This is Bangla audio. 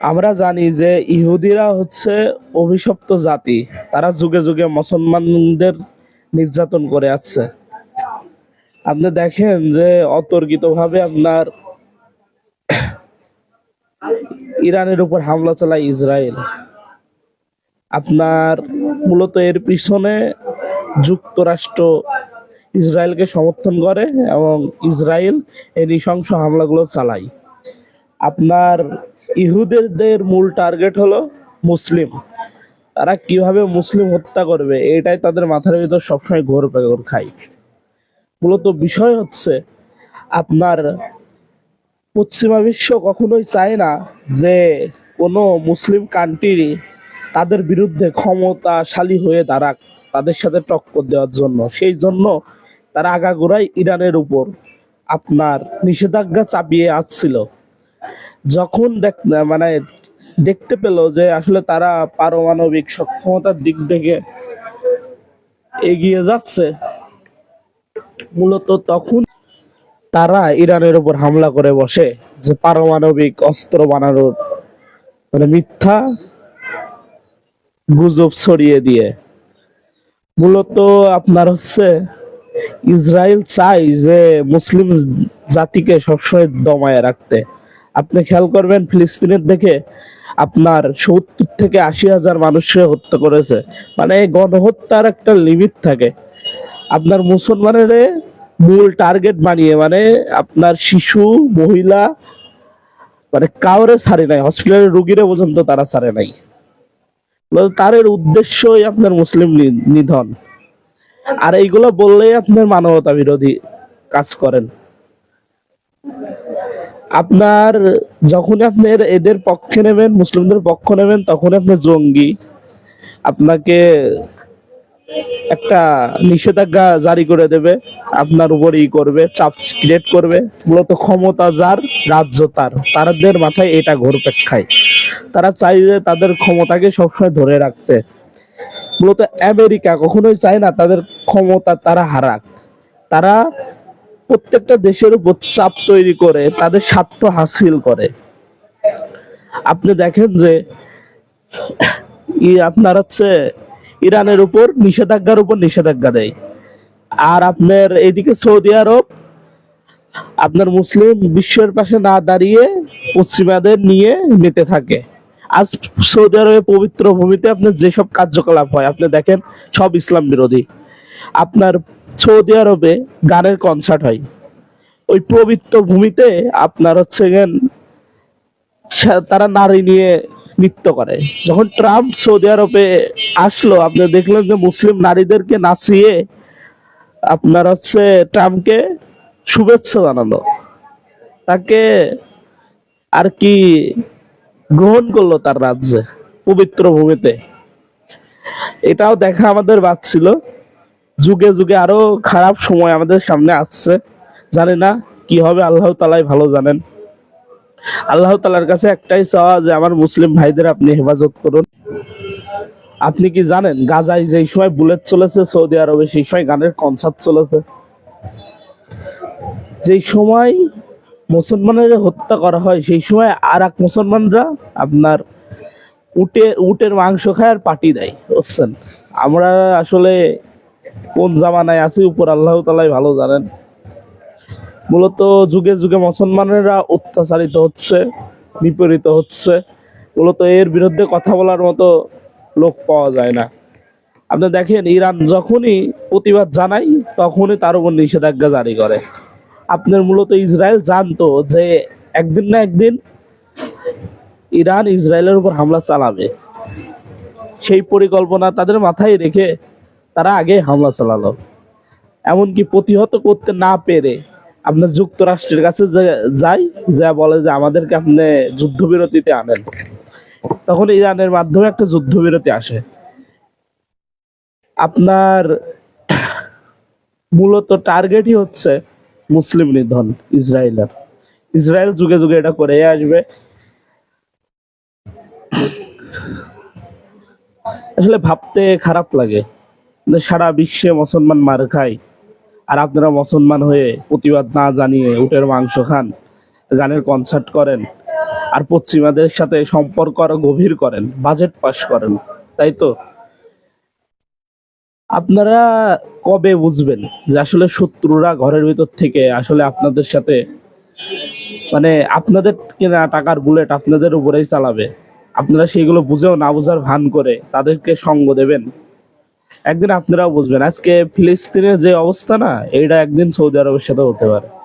আমরা জানি যে ইহুদিরা হচ্ছে অভিশপ্ত জাতি। তারা যুগে যুগে মুসলমানদের নির্যাতন করে আসছে। আপনি দেখেন যে অতর্কিত ভাবে আপনার ইরানের উপর হামলা চালায় ইসরায়েল। আপনার মূলত এর পিছনে যুক্তরাষ্ট্র ইসরায়েলকে সমর্থন করে এবং ইসরায়েল এই নৃশংস হামলাগুলো চালায়। আপনার ইহুদিদের মূল টার্গেট হলো মুসলিম। তারা কীভাবে মুসলিম হত্যা করবে, এটাই তাদের মাথার ভিতর সবসময় ঘোর পেগর খায়। মূলত বিষয় হচ্ছে, আপনার পশ্চিমা বিশ্ব কখনোই চায় না যে কোনো মুসলিম কান্ট্রি তাদের বিরুদ্ধে ক্ষমতাশালী হয়ে দাঁড়াক, তাদের সাথে টক্কর দেওয়ার জন্য। সেই জন্য তারা আগাগোড়াই ইরানের উপর আপনার নিষেধাজ্ঞা চাপিয়ে আসছিল। যখন দেখ মানে দেখতে পেল যে আসলে তারা পারমাণবিক সক্ষমতার দিক থেকে এগিয়ে যাচ্ছে, মূলত তখন তারা ইরানের উপর হামলা করে বসে যে পারমাণবিক অস্ত্র বানানোর মানে মিথ্যা গুজব ছড়িয়ে দিয়ে। মূলত আপনার হচ্ছে ইসরায়েল চাই যে মুসলিম জাতিকে সবসময় দমায় রাখতে। আপনি খেয়াল করবেন, ফিলিস্তিনের দেখে আপনার সত্তর থেকে আশি হাজার মানুষকে হত্যা করেছে। মানে গণহত্যার একটা লিমিট থাকে। আপনার মুসলমানের মূল টার্গেট বানিয়ে মানে আপনার শিশু, মহিলা মানে কাউরে ছাড়ে নাই হসপিটালের রুগীরা পর্যন্ত তারা ছাড়ে নাই। বলতে তাদের উদ্দেশ্যই আপনার মুসলিম নিধন। আর এইগুলো বললেই আপনার মানবতা বিরোধী কাজ করেন। আপনার যখন আপনি এদের পক্ষে নেবেন, মুসলিমদের পক্ষ নেবেন তখন আপনি জঙ্গি। আপনাকে একটা নিষেধাজ্ঞা জারি করে দেবে, আপনার উপর ই করবে, চাপ ক্রিয়েট করবে। মূলত ক্ষমতা যার, রাজ্য তার। তাদের মাথায় এটা ঘুরপেক খায়। তারা চাই যে তাদের ক্ষমতাকে সবসময় ধরে রাখতে। মূলত আমেরিকা কখনোই চায় না তাদের ক্ষমতা তারা হারাক। তারা প্রত্যেকটা দেশের উপর চাপ তৈরি করে, তাদের স্বার্থ হাসিল করে। আপনি দেখেন যে আপনার হচ্ছে ইরানের উপর নিষেধাজ্ঞার উপর নিষেধাজ্ঞা দেয়। আর আপনার এদিকে সৌদি আরব, আপনার মুসলিম বিশ্বের পাশে না দাঁড়িয়ে পশ্চিমাদের নিয়ে মেতে থাকে। আজ সৌদি আরবের পবিত্র ভূমিতে আপনার যেসব কার্যকলাপ হয়, আপনি দেখেন সব ইসলাম বিরোধী। আপনার সৌদি আরবে গানের কনসার্ট হয়। ওই পবিত্র ভূমিতে আপনার হচ্ছে গেন তারা নারী নিয়ে নৃত্য করে। যখন ট্রাম্প সৌদি আরবে আসলো, আপনি দেখলেন যে মুসলিম নারীদেরকে নাচিয়ে আপনার হচ্ছে ট্রাম্পকে শুভেচ্ছা জানালো। তাকে আর কি গ্রহণ করল তার রাজ্যে, পবিত্র ভূমিতে। এটাও দেখা আমাদের বাচ্ছিল যুগে যুগে আরও খারাপ সময় আমাদের সামনে আসছে। জানি না কি হবে, আল্লাহ তালাই ভালো জানেন। আল্লাহ তালার কাছে একটাই চাওয়া যে আমার মুসলিম ভাইদের আপনি হেফাজত করুন। আপনি কি জানেন, গাজায় যেই সময় বুলেট চলেছে, সৌদি আরবে সেই সময় গানের কনসার্ট চলেছে। যেই সময় মুসলমানের হত্যা করা হয়, সেই সময় আর এক মুসলমানরা আপনার উটে, উটের মাংস খায় আর পাটি দেয়, বুঝছেন? আমরা আসলে কোন জামানায় আছি, উপর আল্লাহ তালাই ভালো জানেন। মূলত যুগে যুগে মুসলমানেরা অত্যাচারিত হচ্ছে, বিপরীত হচ্ছে। মূলত এর বিরুদ্ধে কথা বলার মতো লোক পাওয়া যায় না। আপনি দেখেন, ইরান যখনই প্রতিবাদ জানাই তখনই তার উপর নিষেধাজ্ঞা জারি করে। আপনার মূলত ইসরায়েল জানতো যে একদিন না একদিন ইরান ইসরায়েলের উপর হামলা চালাবে। সেই পরিকল্পনা তাদের মাথায় রেখে তারা আগে হামলা চালালো। এমনকি প্রতিহত করতে না পেরে আপনার যুক্তরাষ্ট্রের কাছে যাই যা বলে যে আমাদেরকে আপনি যুদ্ধবিরতিতে আনেন। তখন ইরানের মাধ্যমে একটা যুদ্ধবিরতি আসে। আপনার মূলত টার্গেটই হচ্ছে মুসলিম নিধন, ইসরায়েলের। ইসরায়েল যুগে যুগে এটা করে আসবে। আসলে ভাবতে খারাপ লাগে। সারা বিশ্বে মুসলমান মার খায়। আর আপনারা মুসলমান হয়ে প্রতিবাদ না জানিয়ে উটের মাংস খান, গানের কনসার্ট করেন, আর পশ্চিমাদের সাথে সম্পর্ক আরও গভীর করেন বাজেট পাস করেন, তাই তো? আপনারা কবে বুঝবেন যে আসলে শত্রুরা ঘরের ভিতর থেকে আসলে আপনাদের সাথে মানে আপনাদের কেনা টাকার বুলেট আপনাদের উপরেই চালাবে? আপনারা সেগুলো বুঝেও না বুঝার ভান করে তাদেরকে সঙ্গ দেবেন? একদিন আপনারাও বুঝবেন। আজকে ফিলিস্তিনের যে অবস্থা না, এটা একদিন সৌদি আরবের সাথে হতে পারে।